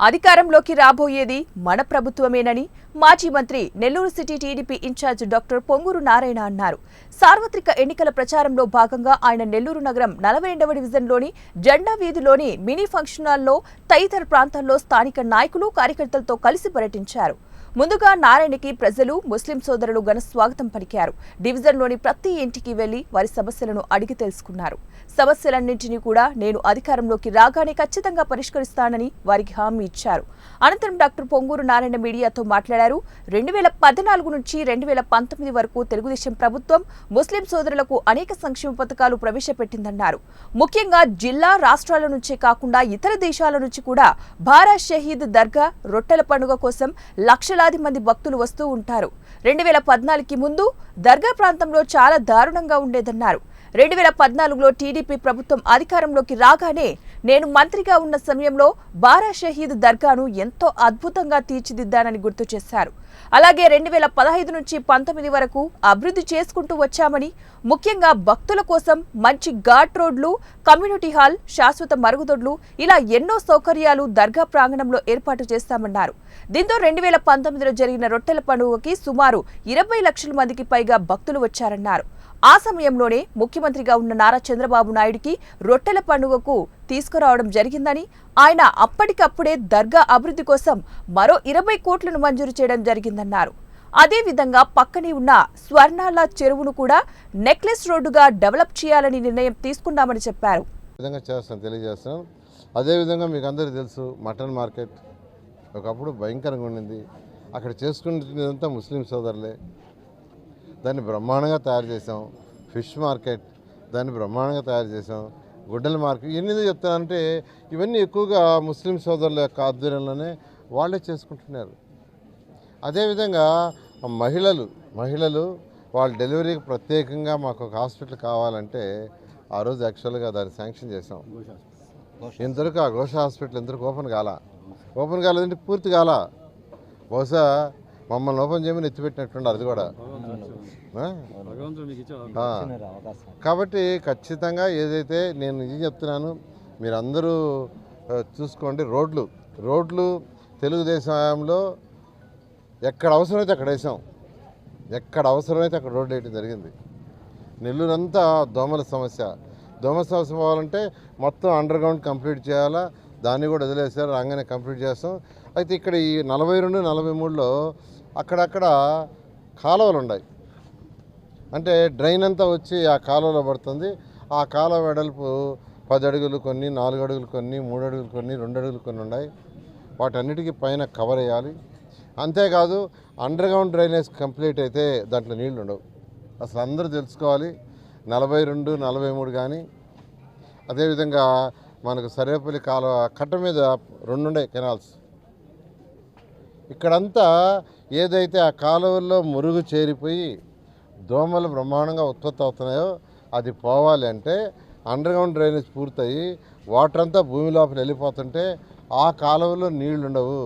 అధికారంలోకి రాబోయేది మన ప్రభుత్వమేనని మాజీ మంత్రి Nellore city TDP incharge doctor Ponguru Narayana అన్నారు. సార్వత్రిక ఎన్నికల ప్రచారంలో భాగంగా ఆయన నెల్లూరు నగరం నలభై రెండవ డివిజన్లోని జెండా వీధిలోని మినీ ఫంక్షన్ హాల్లో తదితర ప్రాంతాల్లో స్థానిక నాయకులు కార్యకర్తలతో కలిసి పర్యటించారు. ముందుగా నారాయణకి ప్రజలు ముస్లిం సోదరులు ఘన స్వాగతం పలికారు. డివిజన్లోని ప్రతి ఇంటికి వెళ్ళి వారి సమస్యలను అడిగి తెలుసుకున్నారు. సమస్యలన్నింటినీ కూడా నేను అధికారంలోకి రాగానే ఖచ్చితంగా పరిష్కరిస్తానని వారికి హామీ ఇచ్చారు. అనంతరం డాక్టర్ పొంగూరు నారాయణ మీడియాతో మాట్లాడారు. రెండు వేల పద్నాలుగు నుంచి రెండు వేల పంతొమ్మిది వరకు తెలుగుదేశం ప్రభుత్వం ముస్లిం సోదరులకు అనేక సంక్షేమ పథకాలు ప్రవేశపెట్టిందన్నారు. ముఖ్యంగా జిల్లా రాష్ట్రాల నుంచే కాకుండా ఇతర దేశాల నుంచి కూడా భారా షహీద్ దర్గా రొట్టెల పండుగ కోసం లక్షల వేలాది మంది భక్తులు వస్తూ ఉంటారు. రెండు వేల పద్నాలుగుకి ముందు దర్గా ప్రాంతంలో చాలా దారుణంగా ఉండేదన్నారు. రెండు వేల పద్నాలుగులో టీడీపీ ప్రభుత్వం అధికారంలోకి రాగానే నేను మంత్రిగా ఉన్న సమయంలో బారా షహీద్ దర్గాను ఎంతో అద్భుతంగా తీర్చిదిద్దానని గుర్తు చేశారు. అలాగే రెండు వేల పదహైదు నుంచి పంతొమ్మిది వరకు అభివృద్ధి చేసుకుంటూ వచ్చామని ముఖ్యంగా భక్తుల కోసం మంచి ఘాట్ రోడ్లు కమ్యూనిటీ హాల్ శాశ్వత మరుగుదొడ్లు ఇలా ఎన్నో సౌకర్యాలు దర్గా ప్రాంగణంలో ఏర్పాటు చేస్తామన్నారు. దీంతో రెండు వేల పంతొమ్మిదిలో జరిగిన రొట్టెల పండుగకి సుమారు ఇరవై లక్షల మందికి పైగా భక్తులు వచ్చారన్నారు. ఆ సమయంలోనే ముఖ్యమంత్రిగా ఉన్న నారా చంద్రబాబు నాయుడికి రొట్టెల పండుగకు తీసుకురావడం జరిగిందని ఆయన అప్పటికప్పుడే దర్గా అభివృద్ధి కోసం మరో ఇరవై కోట్లను మంజూరు చేయడం జరిగిందన్నారు. అదేవిధంగా పక్కనే ఉన్న స్వర్ణాల చెరువును కూడా నెక్లెస్ రోడ్డుగా డెవలప్ చేయాలని నిర్ణయం తీసుకున్నామని చెప్పారు. విధంగా చేస్తాను తెలియజేస్తాను అదేవిధంగా మీకు అందరికీ తెలుసు మటన్ మార్కెట్ ఒకప్పుడు భయంకరంగా ఉండింది. అక్కడ చేసుకునేదంతా ముస్లిం సోదరులే. దాన్ని బ్రహ్మాండంగా తయారు చేసాం ఫిష్ మార్కెట్ దాన్ని బ్రహ్మాండంగా తయారు చేసాం గుడ్డల మార్కెట్ ఎన్ని చెప్తానంటే ఇవన్నీ ఎక్కువగా ముస్లిం సోదరుల యొక్క ఆధ్వర్యంలోనే వాళ్ళే చేసుకుంటున్నారు. అదేవిధంగా మహిళలు మహిళలు వాళ్ళ డెలివరీకి ప్రత్యేకంగా మాకు ఒక హాస్పిటల్ కావాలంటే ఆ రోజు యాక్చువల్గా దాన్ని శాంక్షన్ చేసాం ఇంతవరకు ఆ ఘోష హాస్పిటల్ ఇంతవరకు ఓపెన్ కాలా? ఓపెన్ కాలేదంటే పూర్తి కాలా? బహుశా మమ్మల్ని ఓపెన్ చేయమని ఎత్తిపెట్టినట్టున్నారు అది కూడా. కాబట్టి ఖచ్చితంగా ఏదైతే నేను ఇది చెప్తున్నాను మీరందరూ చూసుకోండి రోడ్లు. రోడ్లు తెలుగుదేశం హయాంలో ఎక్కడ అవసరమైతే అక్కడ వేసాం. ఎక్కడ అవసరమైతే అక్కడ రోడ్డు వేయడం జరిగింది. నెల్లూరంతా దోమల సమస్య. దోమల సమస్య పోవాలంటే మొత్తం అండర్ గ్రౌండ్ కంప్లీట్ చేయాలా? దాన్ని కూడా వదిలేసారు రాగానే కంప్లీట్ చేస్తాం. అయితే ఇక్కడ ఈ నలభై రెండు నలభై మూడులో అక్కడక్కడ కాలువలు ఉన్నాయి అంటే డ్రైన్ అంతా వచ్చి ఆ కాలువలో పడుతుంది. ఆ కాలువ వెడల్పు పది అడుగులు కొన్ని నాలుగు అడుగులు కొన్ని మూడు అడుగులు కొన్ని రెండు అడుగులు కొన్ని ఉన్నాయి. వాటన్నిటికీ పైన కవర్ వేయాలి. అంతేకాదు అండర్ గ్రౌండ్ డ్రైనేజ్ కంప్లీట్ అయితే దాంట్లో నీళ్ళు ఉండవు. అసలు అందరూ తెలుసుకోవాలి. నలభై రెండు నలభై మూడు కానీ అదేవిధంగా మనకు సర్వేపల్లి కాలువ కట్ట మీద రెండు ఉండే కెనాల్స్. ఇక్కడంతా ఏదైతే ఆ కాలువల్లో మురుగు చేరిపోయి దోమలు బ్రహ్మాండంగా ఉత్పత్తి అవుతున్నాయో అది పోవాలి అంటే అండర్గ్రౌండ్ డ్రైనేజ్ పూర్తయి వాటర్ అంతా భూమి లోపల వెళ్ళిపోతుంటే ఆ కాలువలో నీళ్ళు ఉండవు